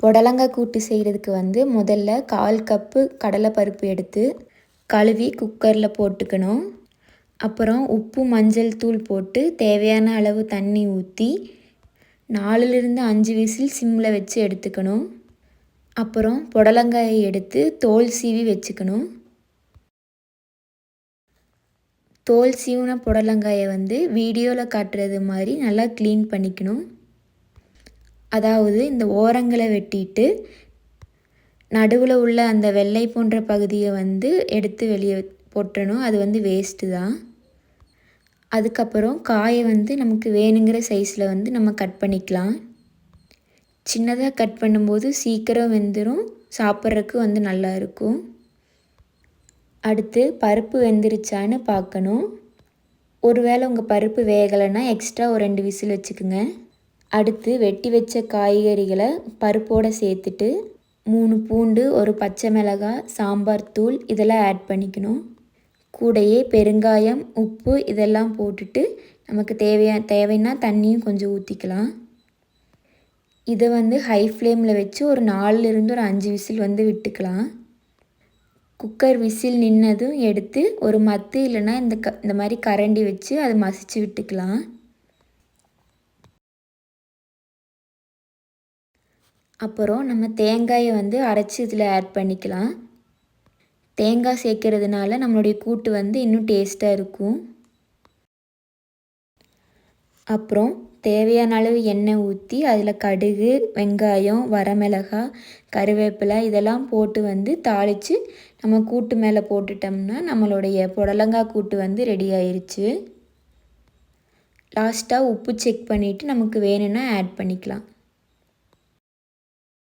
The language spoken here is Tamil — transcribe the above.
புடலங்காய் கூட்டு செய்கிறதுக்கு வந்து முதல்ல கால் கப்பு கடலைப்பருப்பு எடுத்து கழுவி குக்கரில் போட்டுக்கணும். அப்புறம் உப்பு மஞ்சள் தூள் போட்டு தேவையான அளவு தண்ணி ஊற்றி நாலுலேருந்து அஞ்சு விசில் சிம்மில் வச்சு எடுத்துக்கணும். அப்புறம் புடலங்காயை எடுத்து தோல் சீவி வச்சுக்கணும். தோல் சீவுன புடலங்காயை வந்து வீடியோவில் காட்டுறது மாதிரி நல்லா க்ளீன் பண்ணிக்கணும். அதாவது இந்த ஓரங்களை வெட்டிட்டு நடுவில் உள்ள அந்த வெள்ளை போன்ற பகுதியை வந்து எடுத்து வெளியே போட்டணும். அது வந்து வேஸ்ட்டு தான். அதுக்கப்புறம் காயை வந்து நமக்கு வேணுங்கிற சைஸில் வந்து நம்ம கட் பண்ணிக்கலாம். சின்னதாக கட் பண்ணும்போது சீக்கிரம் வெந்துடும் சாப்பிட்றதுக்கு வந்து நல்லா இருக்கும். அடுத்து பருப்பு வெந்துருச்சான்னு பார்க்கணும். ஒருவேளை உங்கள் பருப்பு வேகலைன்னா எக்ஸ்ட்ரா ஒரு ரெண்டு விசில் வச்சுக்கோங்க. அடுத்து வெட்டி வச்ச காய்கறிகளை பருப்போடு சேர்த்துட்டு மூணு பூண்டு ஒரு பச்சை மிளகாய் சாம்பார் தூள் இதெல்லாம் ஆட் பண்ணிக்கணும். கூடையே பெருங்காயம் உப்பு இதெல்லாம் போட்டுட்டு நமக்கு தேவையான தேவைன்னா தண்ணியும் கொஞ்சம் ஊற்றிக்கலாம் இதை வந்து ஹை ஃப்ளேமில் வச்சு ஒரு நாலுலேருந்து ஒரு அஞ்சு விசில் வந்து விட்டுக்கலாம். குக்கர் விசில் நின்னதும் எடுத்து ஒரு மத்து இல்லைன்னா இந்த க இந்த மாதிரி கரண்டி வச்சு அதை மசிச்சு விட்டுக்கலாம். அப்புறம் நம்ம தேங்காயை வந்து அரைச்சி இதில் ஆட் பண்ணிக்கலாம். தேங்காய் சேர்க்கறதுனால நம்மளுடைய கூட்டு வந்து இன்னும் டேஸ்ட்டாக இருக்கும். அப்புறம் தேவையான அளவு எண்ணெய் ஊற்றி அதில் கடுகு வெங்காயம் வரமிளகாய் கருவேப்பிலை இதெல்லாம் போட்டு வந்து தாளித்து நம்ம கூட்டு மேலே போட்டுட்டோம்னா நம்மளுடைய புடலங்காய் கூட்டு வந்து ரெடி ஆயிடுச்சு லாஸ்ட்டாக உப்பு செக் பண்ணிவிட்டு நமக்கு வேணும்னா ஆட் பண்ணிக்கலாம்.